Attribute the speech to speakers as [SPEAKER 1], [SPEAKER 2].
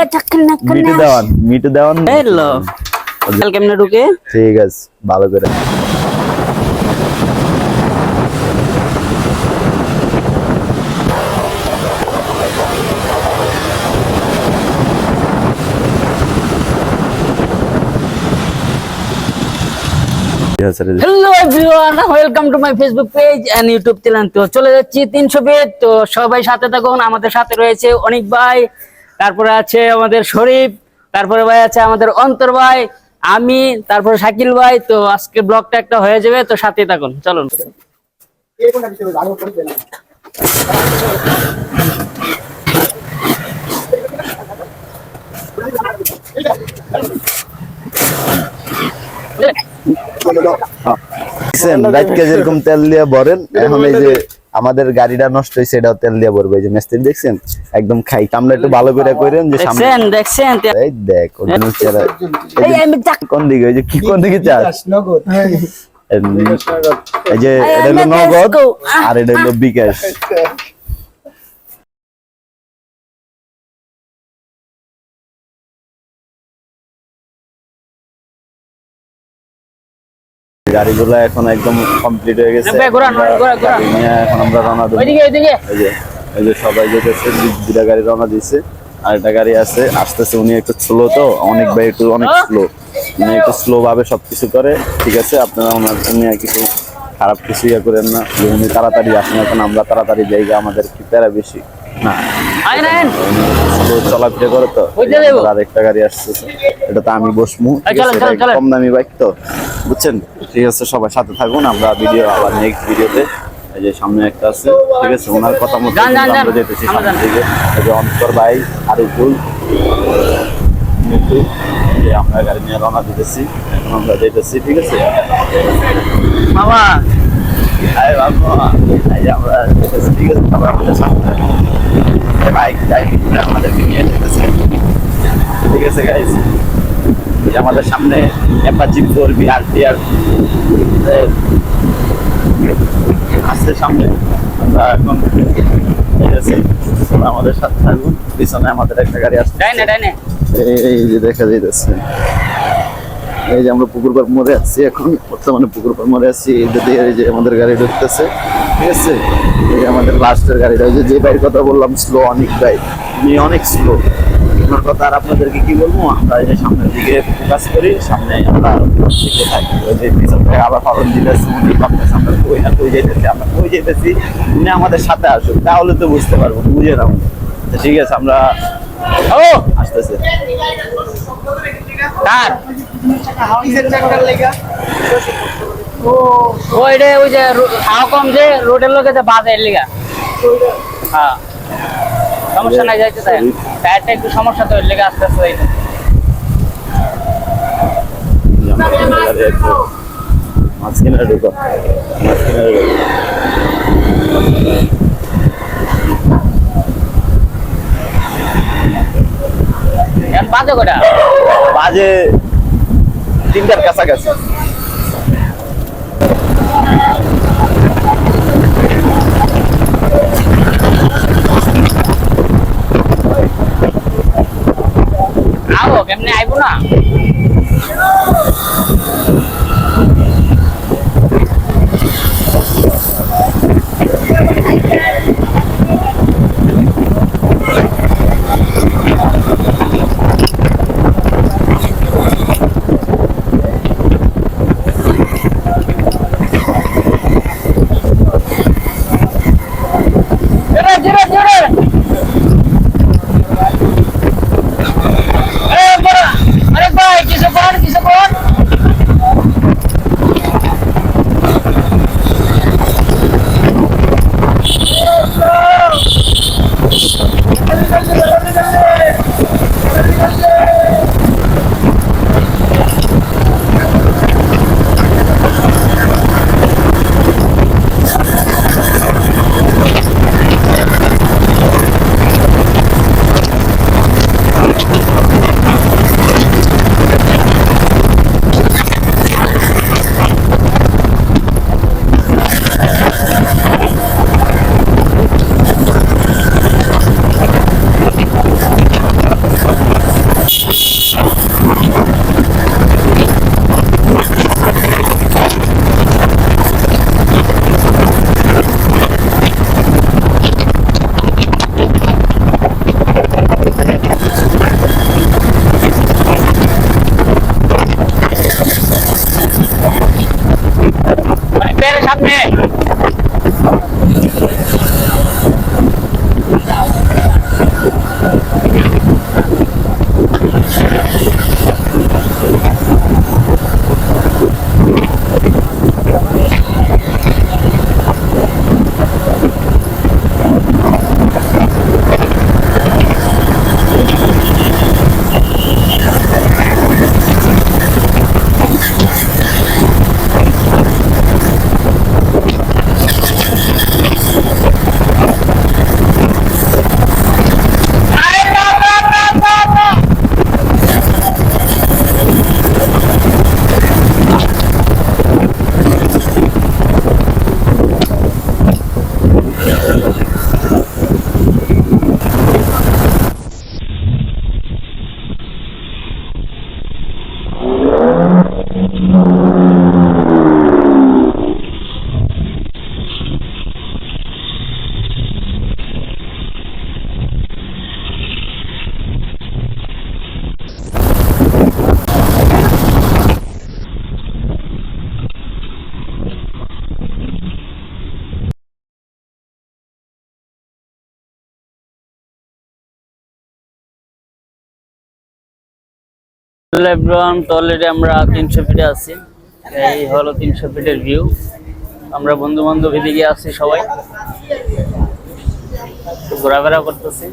[SPEAKER 1] চাকা চাকা নাকা
[SPEAKER 2] মিটু দেওয়ান মিটু দেওয়ান।
[SPEAKER 1] হ্যালো কেমনে ঢুকে?
[SPEAKER 2] ঠিক আছে ভালো করে।
[SPEAKER 1] Hello everyone welcome to my Facebook page and YouTube channel তো চলে যাচ্ছি তিনশো বেড তো সবাই সাথে থাকুন আমাদের সাথে রয়েছে অনেক ভাই। তারপরে আছে আমাদের শরীফ, তারপরে ভাই আছে আমাদের অন্তর ভাই, আমি, তারপরে শাকিল ভাই, তো আজকে ব্লগটা একটা হয়ে যাবে, তো সাথে থাকুন, চলুন।
[SPEAKER 2] যেরকম তেল দিয়ে ভরেন, এখন এই যে আমাদের গাড়িটা নষ্ট হয়েছে এটাও তেল দিয়ে ভরবে এই যে মিস্ত্রি দেখছেন? একদম খাই। আমরা একটু ভালো করে কইরেন যে সামনে
[SPEAKER 1] দেখছেন দেখছেন
[SPEAKER 2] এই দেখ ওর চেরা
[SPEAKER 1] এই আমি চাক-
[SPEAKER 2] কোন দিকে ওই যে কি কোন দিকে চাস?
[SPEAKER 3] নগদ।
[SPEAKER 2] এই যে এটা হলো নগদ আর এটা হলো বিকাশ। গাড়িগুলো এখন একদম কমপ্লিট হয়ে গেছে। এখন আমরা রওনা দেবো। এই যে সবাই যেতেছে দুটা গাড়ি রওনা দিচ্ছে আর একটা গাড়ি আছে আসতেছে উনি একটু স্লো তো অনেক ভাই একটু অনেক স্লো উনি একটু স্লো ভাবে সবকিছু করে ঠিক আছে? আপনারা ওনার উনি কিছু খারাপ কিছু ইয়ে করেন না। যে উনি তাড়াতাড়ি আসেন এখন আমরা তাড়াতাড়ি জায়গা আমাদের কি প্যারা বেশি। না। চলাফেরা করে তো।
[SPEAKER 1] ওইটা
[SPEAKER 2] আর একটা গাড়ি আসতেছে এটা তো আমি বসমু। কম দামি বাইক তো। বুঝছেন? ঠিক আছে সবাই সাথে থাকুন আমরা ভিডিও আবার নেক্সট ভিডিওতে এই যে সামনে একটা আছে ঠিক আছে? ওনার কথা মতো। আমরা যেতেছি
[SPEAKER 1] আমরা যান।
[SPEAKER 2] দিকে। এই যে অন্তর ভাই মিঠু, এই যে আমরা গাড়ি নিয়ে রওনা দিতেছি। এখন আমরা যেতেছি ঠিক আছে?
[SPEAKER 1] বাবা।
[SPEAKER 2] আরে বাবা। আমরা ঠিক আছে? তারপর আমাদের সামনে। বাইক আমাদের সামনে অ্যাপাচি ফোর বিআর টিআর আসছে সামনে আমরা এখন আমাদের সাথে থাকুন পিছনে আমাদের একটা গাড়ি আসছে এই যে দেখা যাইতেছে। এই যে আমরা পুকুর পার মোড়ে আছি এখন। বর্তমানে পুকুর পার মোড়ে আছি, এই যে দিয়ে এই যে আমাদের গাড়ি ঢুকতেছে। ঠিক আছে? এই আমাদের লাস্টের গাড়িটা, ওই যে যে বাইক কথা বললাম স্লো অনেক বাইক উনি অনেক স্লো ওনার কথা আর আপনাদেরকে কি বলব? আমরা এই যে সামনের দিকে ফোকাস করি, সামনে আমরা দিকে থাকি। ওই যে পিছন থেকে আবার হরন দিতেছি, উনি ভাবতেছে আমরা কই না, কই যাইতেছি, আমরা কই যাইতেছি? উনি আমাদের সাথে আসুক, তাহলে তো বুঝতে পারব, বুঝে নাও। ঠিক আছে, আমরা
[SPEAKER 1] ও,
[SPEAKER 2] আসতেছে।
[SPEAKER 1] কার? রে ওই যে কম যে রোডের লোকে যে বাজে লিগা। হ্যাঁ। সমস্যা নাই যাইতে টায়ারটা একটু সমস্যা তো লিগা আস্তে আস্তে যাইতে।
[SPEAKER 2] মাঝখানে ঢুকো মাঝখানে ঢুকো
[SPEAKER 1] বাজে কটা?
[SPEAKER 2] বাজে তিনটার কাছাকাছি
[SPEAKER 1] আবো কেমনে আইবো না Yeah. সামনে হ্যালো এভরিওয়ান অলরেডি আমরা তিনশো ফিটে আছি। এই হলো তিনশো ফিটের ভিউ আমরা বন্ধু বান্ধব এদিকে আছি সবাই। ঘোরাফেরা করতেছি।